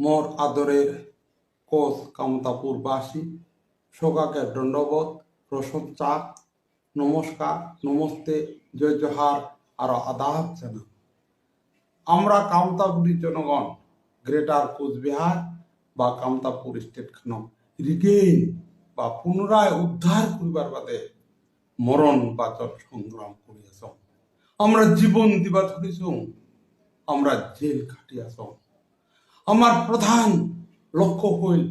মোর আদরের কোচ কামতাপুরবাসী সোগাকে দণ্ডবোধ প্রশংসা নমস্কার, নমস্তে, জয় জোহার, আর আদাব জানা আমরা কামতাপুরী জনগণ, গ্রেটার কোচবিহার বা কামতাপুর স্টেট খানক রিগেইন বা পুনরায় উদ্ধার করিবার বাদে মরণ বাচক সংগ্রাম করিয়াছ আমরা জীবন দিবা ধরিছ আমরা জেল খাটিয়াছ আমার প্রধান লক্ষ্য হইল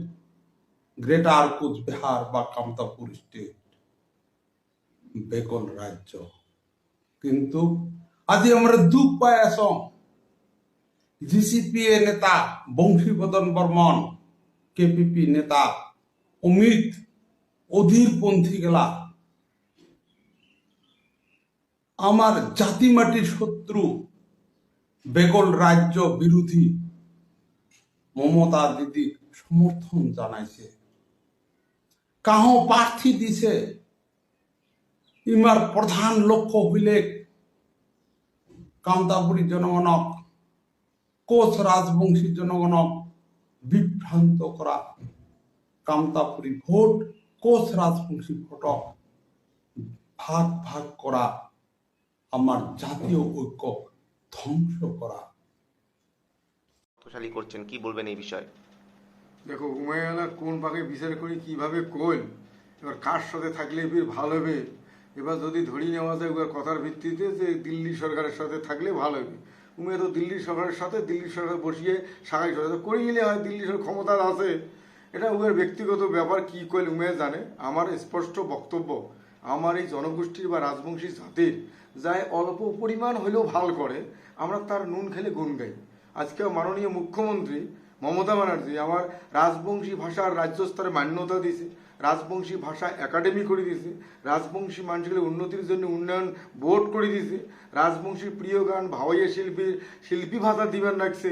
গ্রেটার কোচবিহার বা কামতাপুর স্টেট বেকল রাজ্য। কিন্তু আজি আমরা দুঃখ পাই আছ। জিসিপিএ নেতা বংশীবদন বর্মন, কেপিপি নেতা অমিত অধীরপন্থী গেলা। আমার জাতি মাটির শত্রু বেগল রাজ্য বিরোধী মমতা দিদি সমর্থন জানাইছে। কাহ প্রার্থী দিছে। ইমার প্রধান লক্ষ্য হইলে কামতাপুরী জনগণক, কোচ রাজবংশী জনগণক বিভ্রান্ত করা। কামতাপুরী ভোট, কোচ রাজবংশী ভোটক ভাগ ভাগ করা। আমার জাতীয় ঐক্য ধ্বংস করা। শক্তিশালী করছেন, কি বলবেন এই বিষয়ে? দেখো উমায়ালা কোন পাকে বিচার করি, কীভাবে কইল এবার কার সাথে থাকলে ভালো হবে? এবার যদি ধরি নেওয়া যায়, এবার কথার ভিত্তিতে যে দিল্লি সরকারের সাথে থাকলে ভালো হবে। উমে তো দিল্লি সরকারের সাথে, দিল্লি সরকার বসিয়ে সাগাই সরকার করে নিলে হয়, দিল্লি সরকার ক্ষমতা আছে। এটা উমের ব্যক্তিগত ব্যাপার, কি কইল উমে জানে? আমার স্পষ্ট বক্তব্য, আমার এই জনগোষ্ঠীর বা রাজবংশী জাতির, যাই অল্প পরিমাণ হলেও ভালো করে, আমরা তার নুন খেলে গুণ গাই আজকে মাননীয় মুখ্যমন্ত্রী মমতা ব্যানার্জি আমার রাজবংশী ভাষার রাজ্য স্তরে মান্যতা দিয়েছে, রাজবংশী ভাষা একাডেমি করে দিয়েছে, রাজবংশী মানুষগুলো উন্নতির জন্য উন্নয়ন বোর্ড করে দিয়েছে রাজবংশীর প্রিয় গান ভাওয়াইয়া শিল্পীর শিল্পী ভাষা দিবেন রাখছে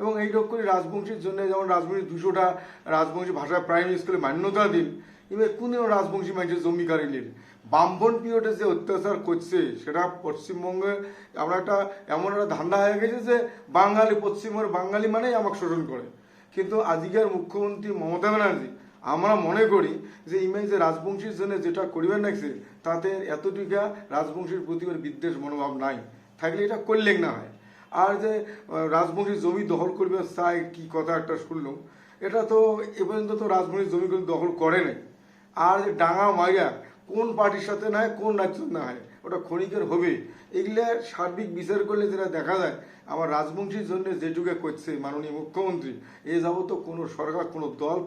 এবং এই রকম করে রাজবংশীর জন্য যেমন রাজবংশী দুশোটা, রাজবংশী ভাষা প্রাইমারি স্কুলে মান্যতা দিন এবার কোন রাজবংশী মানুষের জমি কারিনীর বামপন পিরিয়ডে যে অত্যাচার করছে সেটা পশ্চিমবঙ্গে আমরা একটা এমন একটা ধান্দা হয়ে গেছে যে বাঙালি পশ্চিমবঙ্গের বাঙালি মানেই আমাকে শোষণ করে। কিন্তু আজকের মুখ্যমন্ত্রী মমতা ব্যানার্জি আমরা মনে করি যে ইমেজ যে রাজবংশীর জন্য যেটা করিবেন লাগছে তাতে এতটুকা রাজবংশীর প্রতি বিদ্বেষ মনোভাব নাই। থাকলে এটা করলেন না হয়। আর যে আহ, রাজবংশী জমি দখল করবে চায় কি কথা একটা শুনলাম এটা তো এ পর্যন্ত তো রাজবংশী জমি কিন্তু দখল করে নাই। আর যে ডাঙা মাইয়া কোন পার্টির সাথে না হয়, কোন রাজ্য না হয়, ওটা ক্ষণিকের হবে এগুলো সার্বিক বিচার করলে যেটা দেখা যায়, আমার রাজবংশীর জন্য যেটুকু করছে মাননীয় মুখ্যমন্ত্রী, এ যাবত কোনো সরকার, কোনো দল